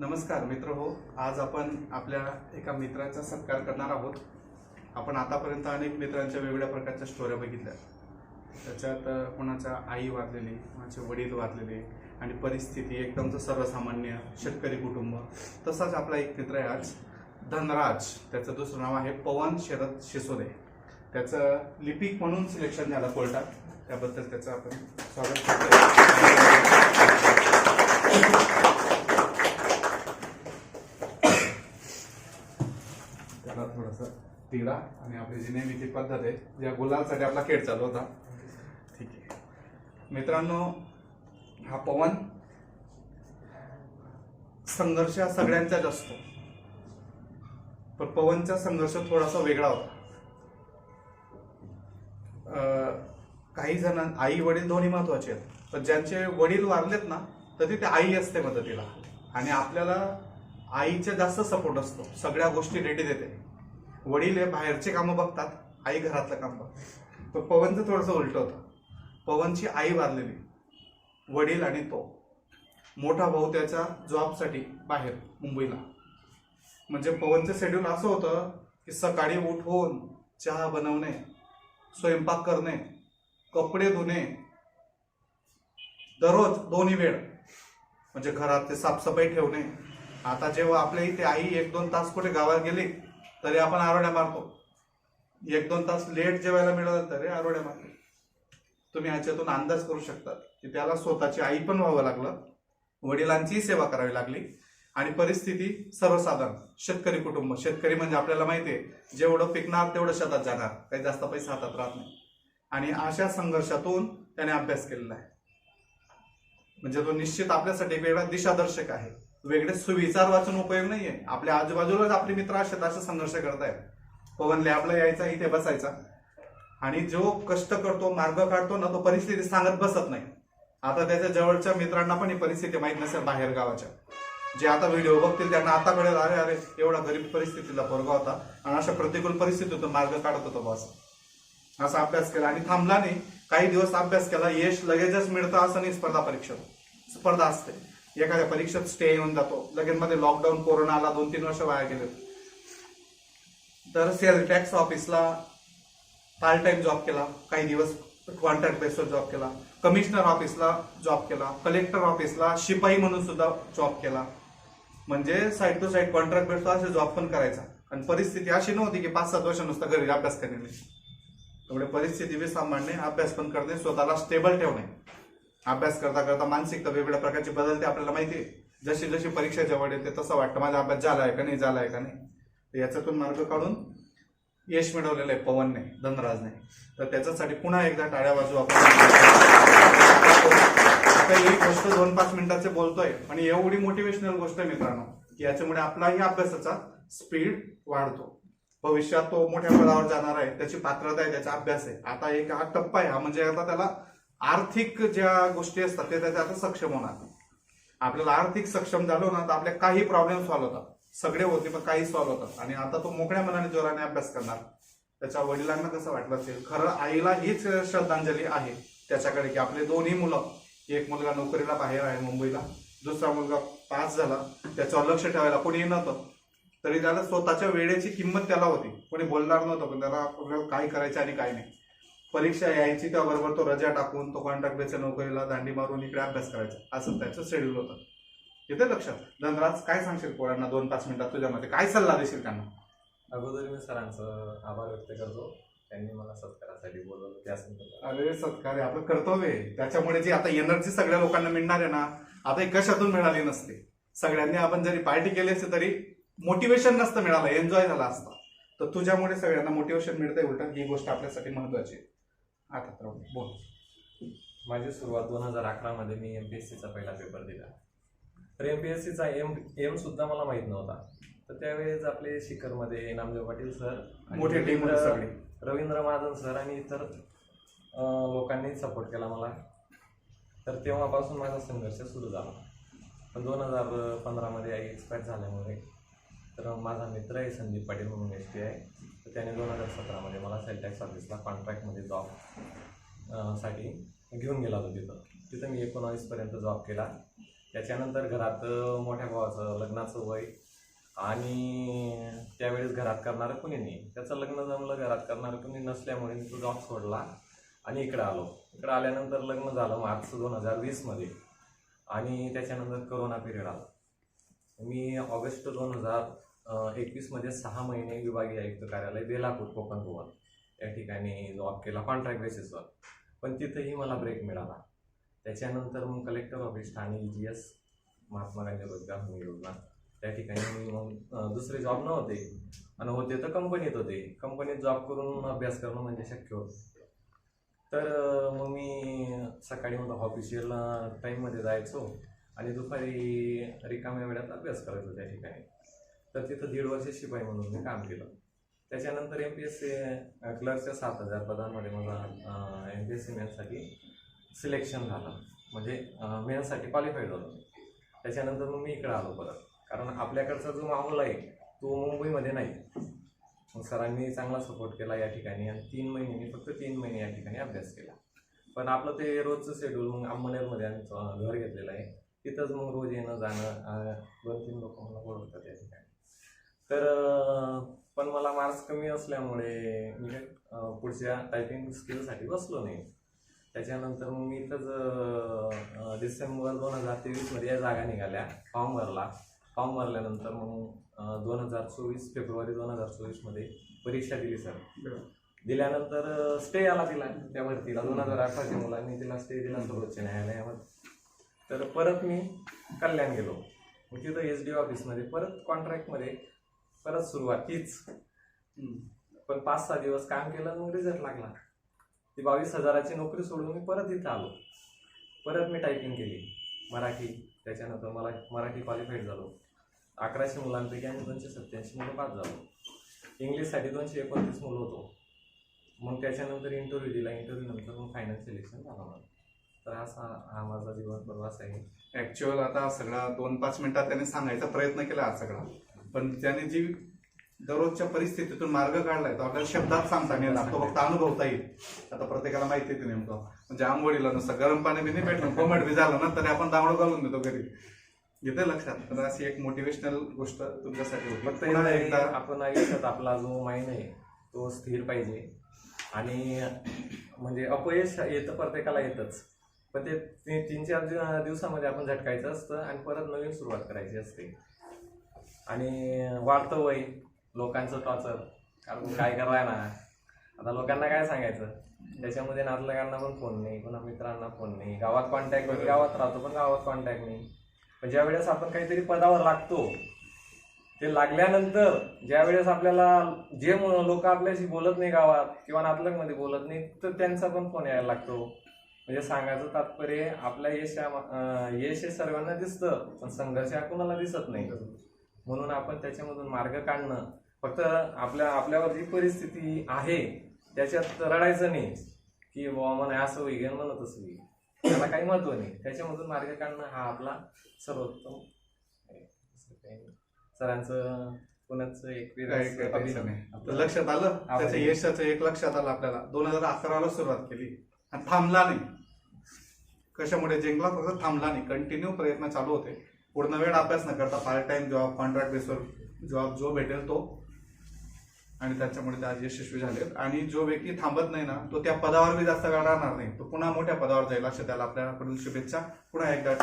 नमस्कार मित्र हो आज आपण आपल्या एका मित्राचा सत्कार करणार आहोत. आपण आतापर्यंत अनेक मित्रांच्या वेगवेगळ्या प्रकारच्या स्टोऱ्या बघितल्या. त्याच्यात कोणाच्या आई वारलेली कोणाचे वडील वारलेले आणि परिस्थिती एकदमचं सर्वसामान्य शेतकरी कुटुंब. तसाच आपला एक मित्र आहे आज धनराज. त्याचं दुसरं नाव आहे पवन शरद शिसोदे. त्याचं लिपिक म्हणून सिलेक्शन झालं कोर्टात. त्याबद्दल त्याचं आपण स्वागत करतो त्याला थोडस तिळा आणि आपली जी नेहमीची पद्धत आहे ज्या गुलालसाठी आपला खेळ चालू होता. ठीक आहे. मित्रांनो हा पवन संघर्ष हा सगळ्यांचाच असतो. पण पवनचा संघर्ष थोडासा वेगळा होता. अं, काही जण आई वडील दोन्ही महत्त्वाचे आहेत. पण ज्यांचे वडील वारलेत ना तर तिथे आई असते मदतीला. आणि आपल्याला आईचा जास्त सपोर्ट असतो. सगळ्या गोष्टी रेडी देते. वडील बाहेरचे कामं बघतात. आई घरातलं काम बघतात तर पवनचं थोडंसं उलट होतं. पवनची आई वारलेली. वडील आणि तो. मोठा भाऊ त्याच्या जॉबसाठी बाहेर मुंबईला. म्हणजे पवनचं शेड्यूल असं होतं की सकाळी उठवून चहा बनवणे स्वयंपाक करणे कपडे धुणे. दररोज दोन्ही वेळ. म्हणजे घरात ते साफसफाई ठेवणे. आता जेव्हा आपल्या इथे आई एक दोन तास कुठे गावात गेली तरी आपण आरोड्या मारतो. एक दोन तास लेट जेवायला मिळालं तरी आरोड्या मारतो. तुम्ही ह्याच्यातून अंदाज करू शकता की त्याला स्वतःची आई पण व्हावं लागलं वडिलांचीही सेवा करावी लागली आणि परिस्थिती सर्वसाधारण. शेतकरी कुटुंब. शेतकरी म्हणजे आपल्याला माहिती आहे जेवढं पिकणार तेवढं शेतात जाणार. काही जास्त पैसा हातात राहत नाही. आणि अशा संघर्षातून त्याने अभ्यास केलेला आहे. म्हणजे तो निश्चित आपल्यासाठी एक वेगळा दिशादर्शक आहे. वेगळे सुविचार वाचून उपयोग नाहीये. आपल्या आजूबाजूलाच आपले मित्र असतात असं संघर्ष करतायत. पवन लॅबला यायचा इथे बसायचा. आणि जो कष्ट करतो मार्ग काढतो ना तो परिस्थिती सांगत बसत नाही. आता त्याच्या जवळच्या मित्रांना पण ही परिस्थिती माहीत नसेल बाहेर गावाच्या. जे आता व्हिडिओ बघतील त्यांना आता कळेल अरे अरे एवढा गरीब परिस्थितीला पोरगा होता. आणि अशा प्रतिकूल परिस्थितीतून मार्ग काढत होतो बॉस. असा अभ्यास केला. आणि थांबला नाही. काही दिवस अभ्यास केला. यश लगेचच मिळतं असं नाही स्पर्धा परीक्षेत. स्पर्धा असते. एखाद्या परीक्षेत स्टे येऊन जातो. लगेच मध्ये लॉकडाऊन कोरोना आला दोन तीन वर्ष वाया गेले. तर सेल टॅक्स ऑफिसला पार्ट टाइम जॉब केला काही दिवस कॉन्ट्रॅक्ट बेसवर जॉब केला. कमिशनर ऑफिसला जॉब केला. कलेक्टर ऑफिसला शिपाई म्हणून सुद्धा जॉब केला. म्हणजे साईड टू साईड कॉन्ट्रॅक्ट बेसवर असे जॉब पण करायचा. आणि परिस्थिती अशी नव्हती की पाच सात वर्ष नुसतं घरी अभ्यास करणे. एवढे परिस्थिती बी सांभाळणे अभ्यास पण करणे स्वतःला स्टेबल ठेवणे. अभ्यास करता करता मानसिकता वेगवेगळ्या प्रकारची बदलते आपल्याला माहिती आहे. जशी जशी परीक्षा जवळ येते तसं वाटतं माझा अभ्यास झाला आहे का नाही झालाय का नाही. याच्यातून मार्ग काढून यश मिळवलेलं आहे पवनने धनराजने. तर त्याच्यासाठी पुन्हा एकदा टाळ्या बाजू आपण. एक ही गोष्ट दोन पाच मिनिटाचे बोलतोय आणि एवढी मोटिवेशनल गोष्ट आहे मित्रांनो की याच्यामुळे आपलाही अभ्यासाचा स्पीड वाढतो. भविष्यात तो मोठ्या पदावर जाणार आहे त्याची पात्रता आहे त्याचा अभ्यास आहे. आता एक हा टप्पा आहे हा म्हणजे आता त्याला आर्थिक ज्या गोष्टी असतात ते त्याच्या आता सक्षम होणार. आपल्याला आर्थिक सक्षम झालो ना तर आपल्या काही प्रॉब्लेम सॉल्व्ह होतात. सगळे होते पण काही सॉल्व्ह होतात. आणि आता तो मोकळ्या मनाने जोराने अभ्यास करणार. त्याच्या वडिलांना कसं वाटलं असेल? खरं आईला हीच श्रद्धांजली आहे त्याच्याकडे की आपले दोन्ही मुलं एक मुलगा नोकरीला बाहेर आहे मुंबईला दुसरा मुलगा पास झाला त्याच्यावर लक्ष ठेवायला कोणी नव्हतं. तरी त्याला स्वतःच्या वेळेची किंमत त्याला होती. कोणी बोलणार नव्हतं पण त्याला आपल्याला काय करायचं आणि काय नाही. परीक्षा यायची त्याबरोबर तो रजा टाकून तो कॉन्ट्रॅक्ट बेसच्या नोकरीला दांडी मारून इकडे अभ्यास करायचा. असं त्याचं शेड्यूल होतं. येते लक्षात? धनराज काय सांगशील पोरांना दोन पाच मिनिटात तुझ्या मते? काय सल्ला देशील त्यांना? अगोदर मी सरांचं आभार व्यक्त करतो. त्यांनी मला सत्कारासाठी बोलवलं. त्यासाठी अरे सत्कार आहे, आपलं कर्तव्य आहे. त्याच्यामुळे जी आता एनर्जी सगळ्या लोकांना मिळणार आहे ना आता ही कशातून मिळाली नसते. सगळ्यांनी आपण जरी पार्टी केली असते तरी मोटिवेशन नसतं मिळालं. एन्जॉय झाला असता. तर तुझ्यामुळे सगळ्यांना मोटिवेशन मिळतंय उलट. ही गोष्ट आपल्यासाठी महत्वाची आहे. आता तर बोल. माझी सुरुवात दोन हजार अकरामध्ये मी एम पी एस सीचा पहिला पेपर दिला. तर एम पी एस सीचा एम एम सुद्धा मला माहीत नव्हता. तर त्यावेळेस आपले शिखरमध्ये नामदेव पाटील सर मोठी टीम रवींद्र- सगळी. रवींद्र महाजन सर आणि इतर लोकांनी सपोर्ट केला मला. तर तेव्हापासून माझा संघर्ष सुरू झाला. पण दोन हजार पंधरामध्ये आई एक्सपायर झाल्यामुळे तर माझा मित्र आहे संदीप पाटील म्हणून एस टी आहे तर त्याने दोन हजार सतरामध्ये मला सेल्टॅक्स सर्व्हिसला ऑफिसला कॉन्ट्रॅक्टमध्ये जॉबसाठी घेऊन गेला होता तिथं. तिथं मी एकोणावीसपर्यंत जॉब केला. त्याच्यानंतर घरात मोठ्या भावाचं लग्नाचं वय आणि त्यावेळेस घरात करणारं कुणी नाही. त्याचं लग्न जमलं घरात करणारं कुणी नसल्यामुळे मी तो जॉब सोडला आणि इकडे आलो. इकडं आल्यानंतर लग्न झालं मार्च दोन हजार वीसमध्ये आणि त्याच्यानंतर करोना पिरियड आला. मी ऑगस्ट दोन हजार एकवीसमध्ये सहा महिने विभागीय आयुक्त कार्यालय बेलापूर कोकण गोवा या ठिकाणी जॉब केला कॉन्ट्रॅक्ट बेसिसवर पण तिथंही मला ब्रेक मिळाला. त्याच्यानंतर मग collector office Thane G S Mahatma Gandhi रोजगार हमी योजना. त्या ठिकाणी मी मग दुसरे जॉब नव्हते. आणि होते तर कंपनीत होते. कंपनीत जॉब करून अभ्यास करणं म्हणजे शक्य होतं. तर मग मी सकाळी मला ऑफिशियल टाईममध्ये जायचो. आणि दुपारी रिकाम्या वेळात अभ्यास करायचो त्या ठिकाणी. तर तिथं दीड वर्ष शिपाई म्हणून मी काम केलं. त्याच्यानंतर एम पी एस सी क्लर्कच्या सात हजार पदांमध्ये मला एम पी एस सी मेन्ससाठी सिलेक्शन झालं. म्हणजे मेन्ससाठी क्वालिफाईड झालो त्याच्यानंतर मग मी इकडं आलो परत. कारण आपल्याकडचा जो माहोल आहे तो मुंबईमध्ये नाही. मग सरांनी चांगला सपोर्ट केला या ठिकाणी आणि तीन महिने मी फक्त तीन महिने या ठिकाणी अभ्यास केला. पण आपलं ते रोजचं शेड्यूल मग अंबनेरमध्ये आम्ही घर घेतलेलं आहे. तिथंच मग रोज येणं जाणं दोन तीन लोक मला बोलवतात या ठिकाणी. तर पण मला मार्क्स कमी असल्यामुळे मी पुढच्या टायपिंग स्किलसाठी बसलो नाही. त्याच्यानंतर मग मी इथंच डिसेंबर दोन हजार तेवीसमध्ये या जागा निघाल्या फॉर्म भरला. फॉर्म भरल्यानंतर मग दोन हजार चोवीस फेब्रुवारी दोन हजार चोवीसमध्ये परीक्षा दिली सर. दिल्यानंतर स्टे आला तिला त्या भरतीला. दोन हजार अठराच्या मुलांनी तिला स्टे दिला सर्वोच्च न्यायालयामध्ये तर परत मी कल्याण गेलो. मग तिथं एस डी ऑफिसमध्ये परत कॉन्ट्रॅक्टमध्ये परत सुरुवात तीच पण पाच सहा दिवस काम केलं मग रिझल्ट लागला. ती बावीस हजाराची नोकरी सोडून मी परत इथं आलो. परत मी टायपिंग केली. मराठी त्याच्यानंतर मला मराठी क्वालिफाईड झालो. अकराशे मुलांपैकी आम्ही दोनशे सत्याऐंशी मुलं पास झालो. इंग्लिशसाठी दोनशे एकोणतीस मुलं होतो. मग त्याच्यानंतर इंटरव्ह्यू दिला. इंटरव्ह्यू नंतर मग फायनल सिलेक्शन झालं मला. तर असा हा माझा जीवन प्रवास आहे. ऍक्च्युअल आता सगळा दोन पाच मिनिटात त्याने सांगायचा प्रयत्न केला हा सगळा. पण त्याने जी दररोजच्या परिस्थितीतून मार्ग काढलाय तो आपल्याला शब्दात सांगता नाही येणार. तो फक्त अनुभवता येईल. आता प्रत्येकाला माहिती येते नेमकं. म्हणजे आंघोळीला नुसतं गरम पाणी बी नाही भेटलं कोमट बी झालं ना तरी आपण दावडं घालून देतो घरी. येते लक्षात. तर अशी एक मोटिवेशनल गोष्ट तुमच्यासाठी होती. एकदा आपण आयुष्यात आपला जो माइंड आहे तो स्थिर पाहिजे. आणि म्हणजे अपयश येतं प्रत्येकाला येतच. पण ते तीन चार दिव- दिवसामध्ये आपण झटकायचं असतं आणि परत नवीन सुरुवात करायची असते. आणि वाढतं वय लोकांचं टॉर्चर. कारण काय करायला ना? आता लोकांना काय सांगायचं? त्याच्यामध्ये नातलगांना पण फोन नाही कुणा मित्रांना फोन नाही. गावात कॉन्टॅक्ट गावात राहतो पण गावात कॉन्टॅक्ट नाही. पण ज्या वेळेस आपण काहीतरी पदावर लागतो ते लागल्यानंतर ज्या वेळेस आपल्याला जे लोक आपल्याशी बोलत नाही गावात किंवा नातलगमध्ये बोलत नाही तर त्यांचा पण फोन यायला लागतो. म्हणजे सांगायचं तात्पर्य आपल्या यश यश हे सर्वांना दिसतं पण संघर्ष हा कोणाला दिसत नाही. म्हणून आपण त्याच्यामधून मार्ग काढणं फक्त आपल्या आपल्यावर जी परिस्थिती आहे त्याच्यात रडायचं नाही. की बाबा मला असं होईल मला तसं होईल त्याला काही महत्त्व नाही. त्याच्यामधून मार्ग काढणं हा आपला सर्वोत्तम. सरांचं पुण्याचं एक लक्षात आलं? त्याच्या यशाचं एक लक्षात आलं आपल्याला. दोन हजार अकराला सुरुवात केली. आणि थांबला नाही. कशामुळे जिंकला? फक्त थांबला नाही. कंटिन्यू प्रयत्न चालू होते. पूर्ण वेळ अभ्यास न करता पार्ट टाइम जॉब कॉन्ट्रॅक्ट बेसवर जॉब जो भेटेल तो. आणि त्याच्यामुळे ते आज यशस्वी झाले आणि जो व्यक्ती थांबत नाही ना तो त्या पदावर बी जास्त काळ राहणार नाही. तो पुन्हा मोठ्या पदावर जाईल अशा त्याला आपल्याकडून शुभेच्छा पुन्हा एकदा